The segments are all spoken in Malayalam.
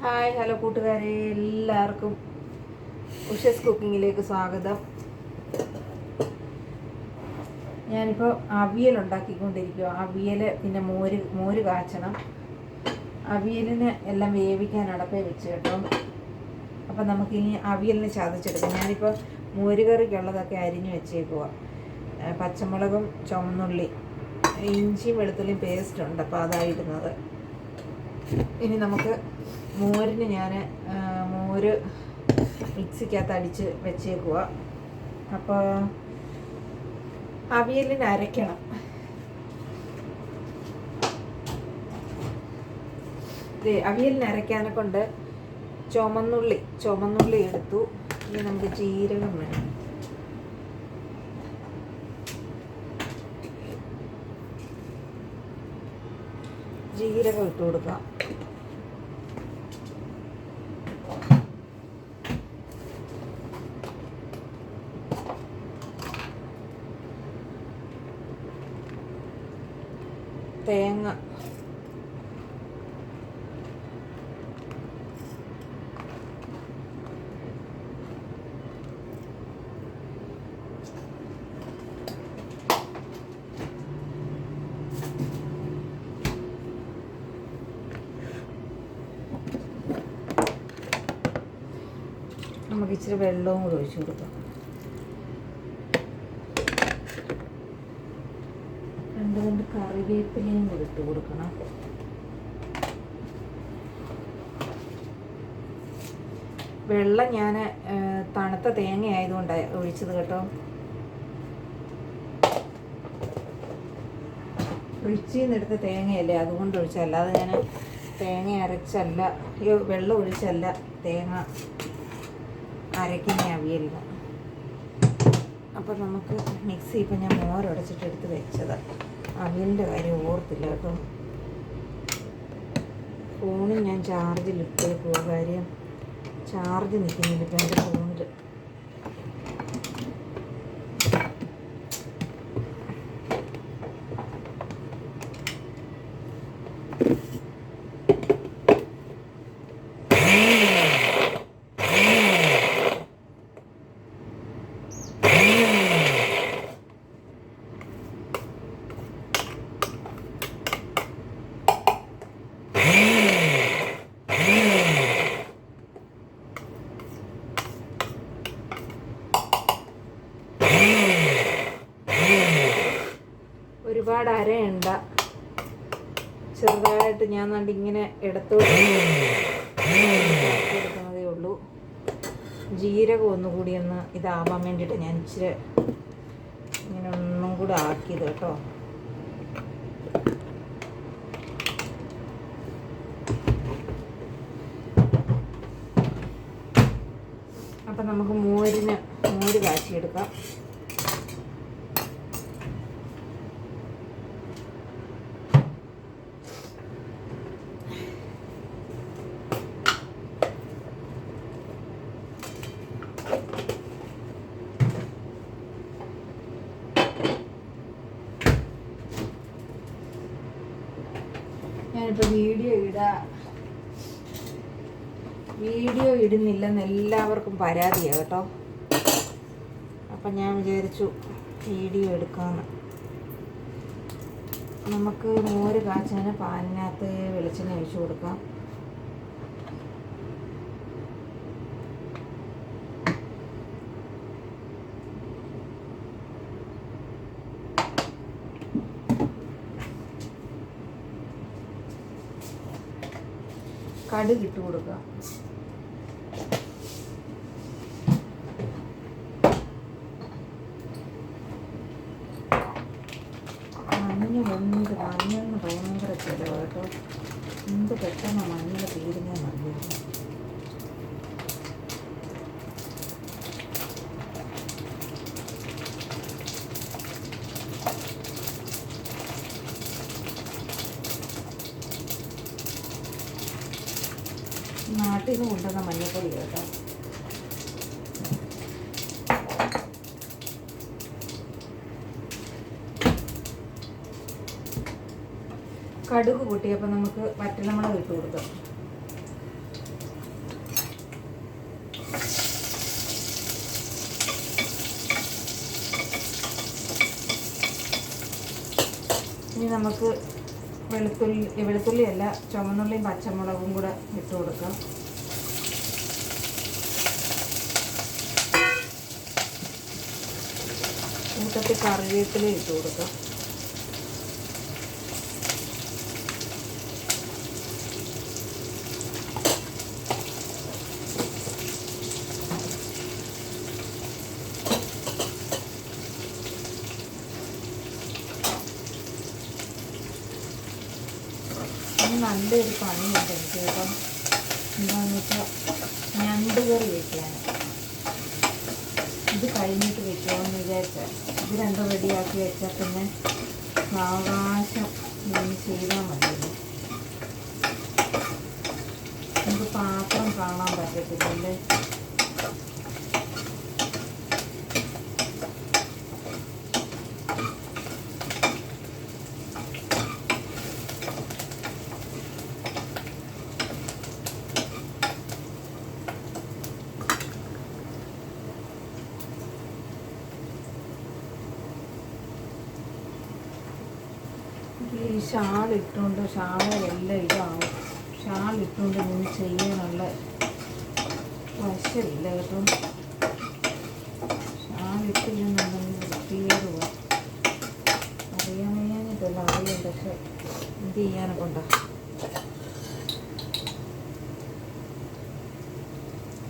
ഹായ് ഹലോ കൂട്ടുകാരെ എല്ലാവർക്കും ഉഷസ് കുക്കിങ്ങിലേക്ക് സ്വാഗതം. ഞാനിപ്പോൾ അവിയൽ ഉണ്ടാക്കിക്കൊണ്ടിരിക്കുക അവിയൽ പിന്നെ മോര് മോര് കാച്ചണം. അവിയലിന് എല്ലാം വേവിക്കാൻ അടപ്പേ വെച്ച് കേട്ടോ. അപ്പം നമുക്കിനി അവിയലിന് ചതച്ചെടുക്കാം. ഞാനിപ്പോൾ മോര് കറിക്കുള്ളതൊക്കെ അരിഞ്ഞ് വെച്ചേക്കുക പച്ചമുളകും ചുമന്നുള്ളി ഇഞ്ചിയും വെളുത്തുള്ളിയും പേസ്റ്റ് ഉണ്ട് അപ്പോൾ അതായിരുന്നത് ഇനി നമുക്ക് മോരിന് ഞാൻ മോര് മിക്സിക്കകത്ത് അടിച്ച് വെച്ചേക്കുക അപ്പോൾ അവിയലിന് അരയ്ക്കണം. അവിയലിന് അരയ്ക്കാനെ കൊണ്ട് ചുമന്നുള്ളി ചുമന്നുള്ളി എടുത്തു. ഇനി നമുക്ക് ജീരകം വേണം. ജീരകം ഇട്ട് കൊടുക്കാം. തേങ്ങ. നമുക്ക് ഇച്ചിരി വെള്ളവും കൂടെ ഒഴിച്ചു കൊടുക്കാം രണ്ട് രണ്ട് കറിവേപ്പിലയും കൂടി ഇട്ട് കൊടുക്കണം. വെള്ളം ഞാൻ തണുത്ത തേങ്ങ ആയതുകൊണ്ട് ഒഴിച്ചത് കേട്ടോ. ഒഴിച്ചിന്നെടുത്ത തേങ്ങയല്ലേ അതുകൊണ്ട് ഒഴിച്ച അല്ലാതെ ഞാൻ തേങ്ങ അരച്ചല്ല വെള്ളം ഒഴിച്ചല്ല തേങ്ങ അരയ്ക്കുന്ന അവിയലിന്. അപ്പം നമുക്ക് മിക്സി ഇപ്പം ഞാൻ മോരടച്ചിട്ട് എടുത്ത് വെച്ചത്. അവിയലിന്റെ കാര്യം ഓർത്തില്ല കേട്ടോ. ഫോണിൽ ഞാൻ ചാർജിൽ ഇട്ടേക്കുക കാര്യം. ചാർജ് നിൽക്കുന്നില്ല ഇപ്പം എന്റെ ഫോണിൽ ഒരുപാട് അരയുണ്ട. ചെറുതായിട്ട് ഞാൻ കണ്ട് ഇങ്ങനെ ഇടത്തോട്ട് ഉള്ളൂ. ജീരകം ഒന്നുകൂടി ഒന്ന് ഇതാവാൻ വേണ്ടിയിട്ട് ഞാൻ ഇച്ചിരി ഇങ്ങനെ ഒന്നും കൂടെ ആക്കിയത് കേട്ടോ അപ്പം നമുക്ക് മോരിന് മോര് വീഡിയോ ഇടാ. വീഡിയോ ഇടുന്നില്ലെന്ന് എല്ലാവർക്കും പരാതിയാണ് കേട്ടോ. അപ്പം ഞാൻ വിചാരിച്ചു വീഡിയോ എടുക്കാമെന്ന് നമുക്ക് മോര് കാച്ചതിന് പാലിനകത്ത് വെളിച്ചെണ്ണ ഒഴിച്ചു കൊടുക്കാം. കടുകിട്ട് കൊടുക്കുക നാട്ടിൽ കൊണ്ടുവന്ന മഞ്ഞപ്പൊടി കേട്ടോ. കടുക് കൂട്ടിയപ്പോൾ നമുക്ക് വറ്റലമുളക് ഇട്ട് കൊടുക്കാം. ഇനി നമുക്ക് വെളുത്തുള്ളി വെളുത്തുള്ളിയല്ല ചുമന്നുള്ളിയും പച്ചമുളകും കൂടെ ഇട്ട് കൊടുക്കാം. കൂട്ടത്തിൽ കറിവേപ്പില ഇട്ട് കൊടുക്കാം. നല്ലൊരു പണിയുണ്ട് എനിക്ക് കേട്ടോ. എന്താണെന്ന് വെച്ചാൽ ഞണ്ട് കറി വെക്കാൻ ഇത് കഴിഞ്ഞിട്ട് വെക്കുമെന്ന് വിചാരിച്ചാൽ ഇത് രണ്ടും റെഡിയാക്കി വെച്ചാൽ പിന്നെ സാവകാശം ഇനി ചെയ്താൽ മതിയല്ലോ നമുക്ക് പാത്രം കാണാൻ പറ്റത്തില്ലല്ലേ? ഈ ഷാൾ ഇട്ടുകൊണ്ട് ഷാളെല്ലാം ഇതാവും. ഷാൾ ഇട്ടുകൊണ്ട് നിന്ന് ചെയ്യാനുള്ള വശമില്ല കേട്ടോ. ഷാൾ ഇട്ടില്ലെന്നുണ്ടെങ്കിൽ വൃത്തികേട് പോവാം. അറിയാൻ വയ്യാഞ്ഞിട്ടല്ല അറിയാം പക്ഷെ എന്ത് ചെയ്യാനെ കൊണ്ടാ?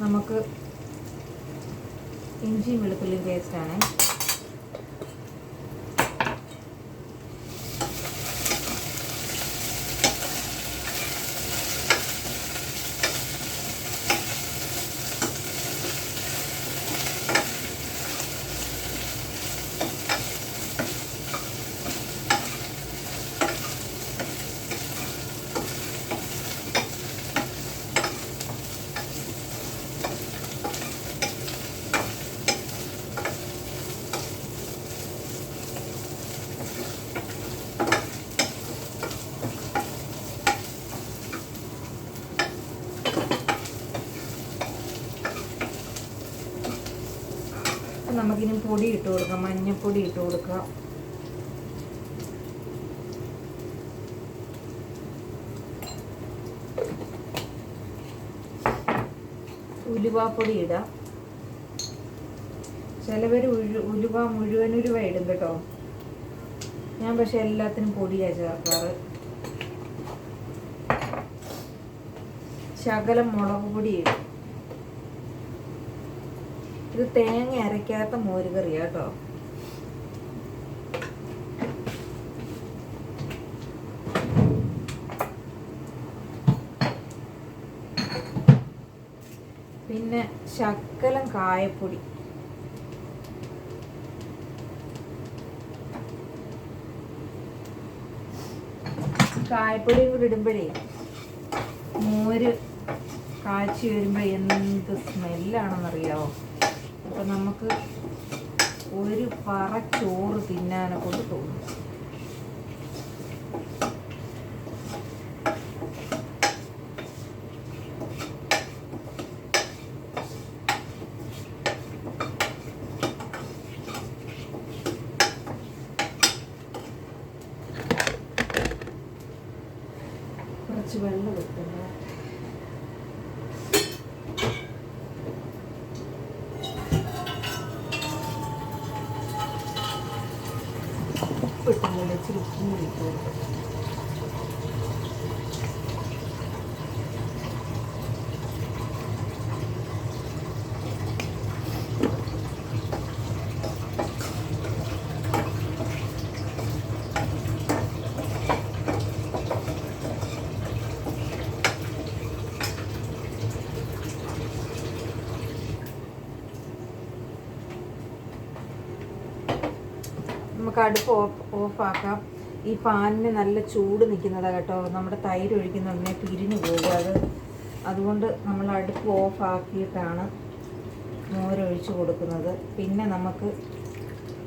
നമുക്ക് ഇഞ്ചിയും വെളുത്തുള്ളിയും പേസ്റ്റാണേ നമുക്കിനി പൊടി ഇട്ട് കൊടുക്കുക മഞ്ഞപ്പൊടി ഇട്ട് കൊടുക്കുക. ഉലുവാപ്പൊടി ഇടാം. ചിലവർ ഉലുവ മുഴുവൻ ഉലുവ ഇടും കേട്ടോ. ഞാൻ പക്ഷെ എല്ലാത്തിനും പൊടിയാണ് ചേർക്കാറ്. ശകലം മുളക് പൊടി ഇടും. ഇത് തേങ്ങ അരയ്ക്കാത്ത മോരുകറിയാ കേട്ടോ. പിന്നെ ശക്കലം കായപ്പൊടി. കായപ്പൊടിയും കൂടി ഇടുമ്പോഴേ മോര് കാച്ചി വരുമ്പോൾ എന്ത് സ്മെല്ലാണെന്നറിയാവോ അപ്പം നമുക്ക് ഒരു പറ ചോറ് തിന്നാനെ കൊണ്ട് തോന്നും കുറച്ച് വെള്ളം വെക്കുന്നു ഉപ്പിട്ടില്ല ഇച്ചിരി ഉപ്പും കൂടി ഇട്ട് കൊടുക്കും നമുക്ക് അടുപ്പ് ഓഫ് ഓഫാക്കാം. ഈ പാനിന് നല്ല ചൂട് നിൽക്കുന്നതാണ് കേട്ടോ. നമ്മുടെ തൈര് ഒഴിക്കുന്നതിനെ പിരിഞ്ഞു പോകും. അത് അതുകൊണ്ട് നമ്മൾ അടുപ്പ് ഓഫാക്കിയിട്ടാണ് മോരൊഴിച്ച് കൊടുക്കുന്നത്. പിന്നെ നമുക്ക്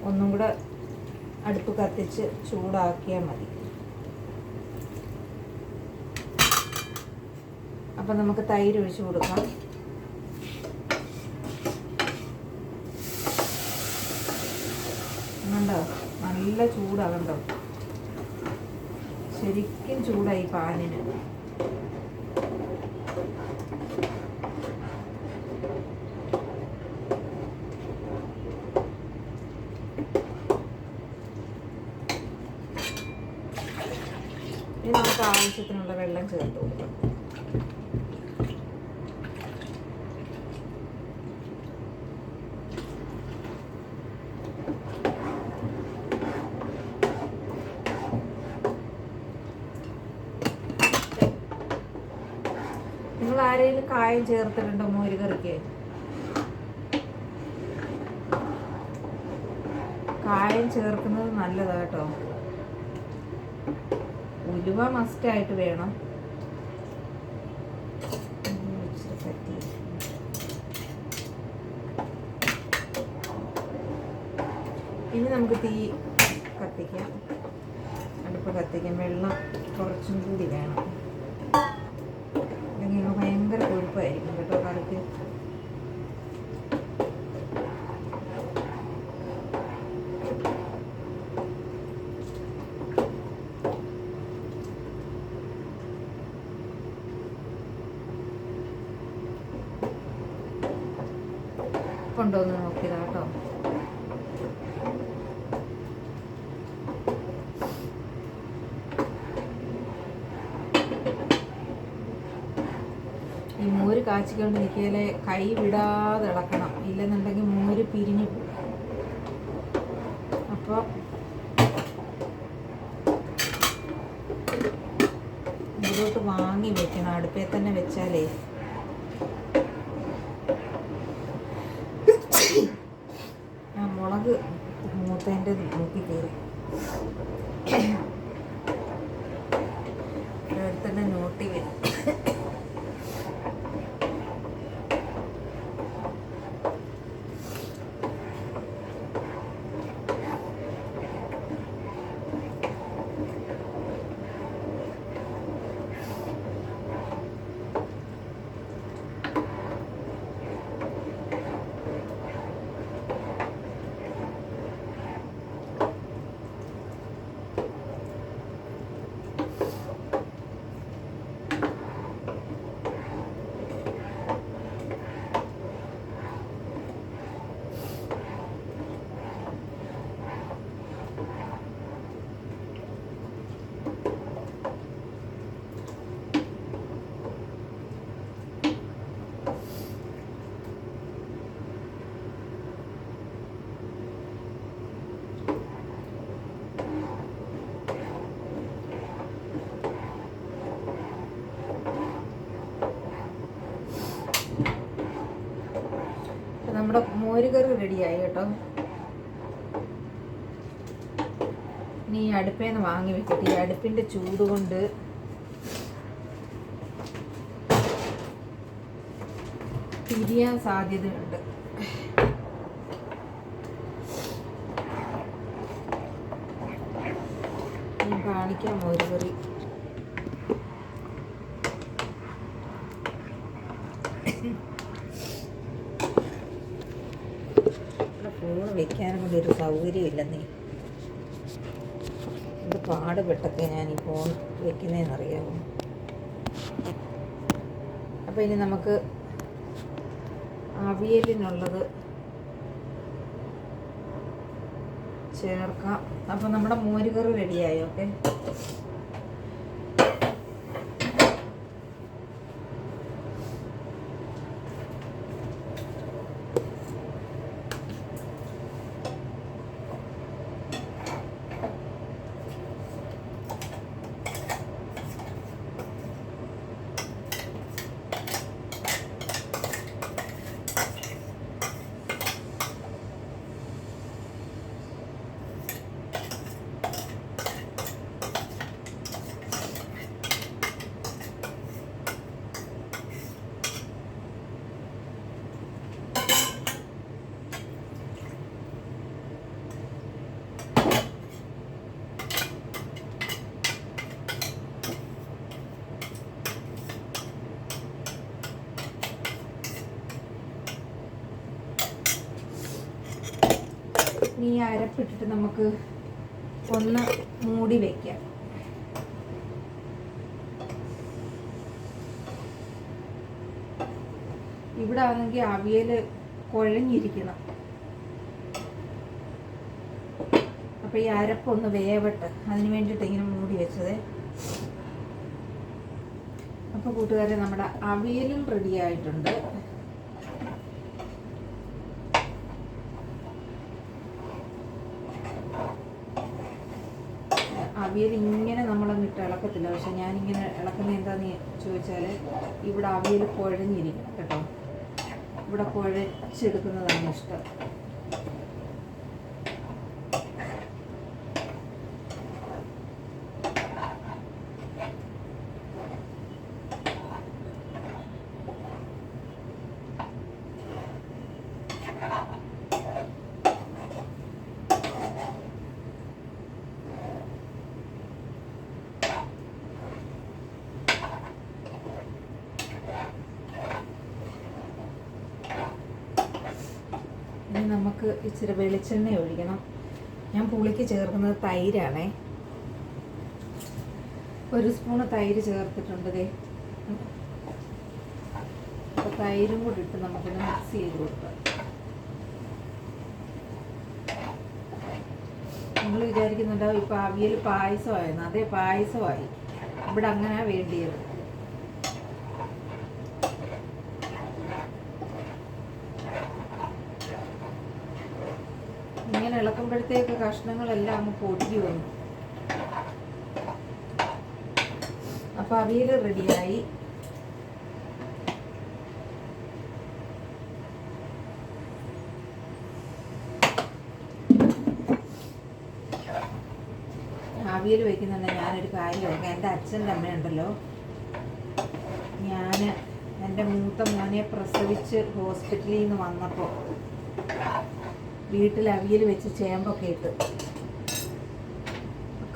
ഒന്നും കൂടെ അടുപ്പ് കത്തിച്ച് ചൂടാക്കിയാൽ മതി. അപ്പം നമുക്ക് തൈര് ഒഴിച്ച് കൊടുക്കാം കണ്ടോ നല്ല ചൂടാണ് കേട്ടോ ശരിക്കും ചൂടായി പാനിന്. ഇനി നമുക്ക് ആവശ്യത്തിനുള്ള വെള്ളം ചേർത്ത് കൊടുക്കാം. നിങ്ങൾ ആരെങ്കിലും കായം ചേർത്തിട്ടുണ്ടോ മോര് കറിക്ക്? കായം ചേർക്കുന്നത് നല്ലതാ കേട്ടോ ഉലുവ മസ്റ്റായിട്ട് വേണം. ഇനി നമുക്ക് തീ കത്തിക്കാം. അടുപ്പ് കത്തിക്കാം. വെള്ളം കുറച്ചും കൂടി വേണം. കൊഴുപ്പായിരിക്കും കേട്ടോ കറിക്ക് കൊണ്ടുവന്ന് നോക്കിയതാ കേട്ടോ ഈ മോര് കാച്ചിക്കൊണ്ട് നിൽക്കിയാലെ കൈ വിടാതെ ഇളക്കണം ഇല്ലെന്നുണ്ടെങ്കിൽ മോര് പിരിഞ്ഞു പോകും അപ്പോൾ ഇതിലോട്ട് വാങ്ങി വെക്കണം. അടുപ്പേ തന്നെ വെച്ചാലേ ആ മുളക് മൂത്തേന്റെ നോക്കി കയറി തന്നെ നോട്ടി വരും അപ്പൊ മോരുകറി റെഡിയായി കേട്ടോ. ഇനി ഈ അടുപ്പേന്ന് വാങ്ങി വെച്ചിട്ട് ഈ അടുപ്പിന്റെ ചൂട് കൊണ്ട് തിരിയാൻ സാധ്യതയുണ്ട്. കാണിക്കാം മോരുകറി. ഇവിടെ ഫോൺ ഒരു സൗകര്യമില്ലെന്നേ. ഇത് പാടുപെട്ടൊക്കെ ഞാൻ ഈ ഫോൺ വെക്കുന്നതെന്നറിയാമോ അപ്പോൾ ഇനി നമുക്ക് അവിയലിനുള്ളത് ചേർക്കാം. അപ്പോൾ നമ്മുടെ മോരുകറി റെഡിയായി ഓക്കെ. അരപ്പിട്ടിട്ട് നമുക്ക് ഒന്ന് മൂടി വയ്ക്കാം ഇവിടെ ആണെങ്കിൽ അവിയൽ കുഴഞ്ഞിരിക്കണം. അപ്പോൾ ഈ അരപ്പൊന്ന് വേവട്ടെ. അതിന് വേണ്ടിയിട്ട് ഇങ്ങനെ മൂടി വെച്ചത്. അപ്പോൾ കൂട്ടുകാരെ നമ്മുടെ അവിയലും റെഡി ആയിട്ടുണ്ട്. അവിയൽ ഇങ്ങനെ നമ്മളങ്ങ് ഇട്ട് ഇളക്കത്തില്ല. പക്ഷെ ഞാനിങ്ങനെ ഇളക്കുന്നത് എന്താണെന്ന് ചോദിച്ചാൽ ഇവിടെ അവിയൽ കുഴഞ്ഞിരിക്കണം കേട്ടോ. ഇവിടെ കുഴച്ചെടുക്കുന്നതാണ് ഇഷ്ടം ഇനി ഇച്ചിരി വെളിച്ചെണ്ണ ഒഴിക്കണം. ഞാൻ പുളിക്ക് ചേർക്കുന്നത് തൈരാണേ. ഒരു സ്പൂണ് തൈര് ചേർത്തിട്ടുണ്ട് ദേ. അപ്പോൾ തൈരും കൂടി ഇട്ട് നമുക്കൊന്ന് മിക്സ് ചെയ്ത് കൊടുക്കാം. നിങ്ങൾ വിചാരിക്കുന്നുണ്ടാവും ഇപ്പോൾ അവിയൽ പായസമായിരുന്നു. അതേ പായസമായി. ഇവിടെ അങ്ങനെ വേണ്ടിയത്. ഇങ്ങനെ ഇളക്കുമ്പോഴത്തേക്ക് കഷ്ണങ്ങളെല്ലാം അങ്ങ് പൊട്ടി വന്നു അപ്പോൾ അവിയൽ റെഡിയായി. അവിയൽ വയ്ക്കുന്നുണ്ട്. ഞാനൊരു കാര്യം ഓർക്കാം എന്റെ അച്ഛന്റെ അമ്മയുണ്ടല്ലോ. ഞാൻ എന്റെ മൂത്ത മോനെ പ്രസവിച്ച് ഹോസ്പിറ്റലിൽ നിന്ന് വന്നപ്പോൾ വീട്ടിൽ അവിയൽ വെച്ച് ചേമ്പൊക്കെ ഇട്ട്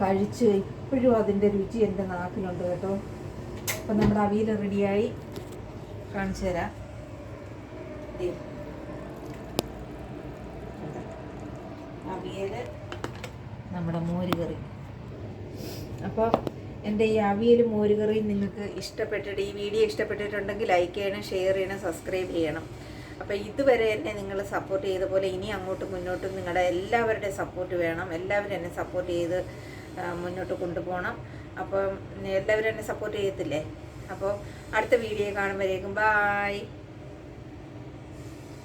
കഴിച്ച് ഇപ്പോഴും അതിന്റെ രുചി എന്റെ നാക്കിലുണ്ട് കേട്ടോ. അപ്പം നമ്മുടെ അവിയൽ റെഡിയായി. കാണിച്ചു തരാം? അവിയൽ നമ്മുടെ മോരുകറി. അപ്പോൾ എന്റെ ഈ അവിയൽ മോരുകറി നിങ്ങൾക്ക് ഇഷ്ടപ്പെട്ടിട്ട് ഈ വീഡിയോ ഇഷ്ടപ്പെട്ടിട്ടുണ്ടെങ്കിൽ ലൈക്ക് ചെയ്യണം ഷെയർ ചെയ്യണം സബ്സ്ക്രൈബ് ചെയ്യണം. അപ്പോൾ ഇതുവരെ എന്നെ നിങ്ങൾ സപ്പോർട്ട് ചെയ്ത പോലെ ഇനി അങ്ങോട്ടും മുന്നോട്ടും നിങ്ങളുടെ എല്ലാവരുടെയും സപ്പോർട്ട് വേണം. എല്ലാവരും എന്നെ സപ്പോർട്ട് ചെയ്ത് മുന്നോട്ട് കൊണ്ടുപോകണം. അപ്പം എല്ലാവരും എന്നെ സപ്പോർട്ട് ചെയ്യത്തില്ലേ? അപ്പോൾ അടുത്ത വീഡിയോ കാണുമ്പോഴേക്കും ബായ്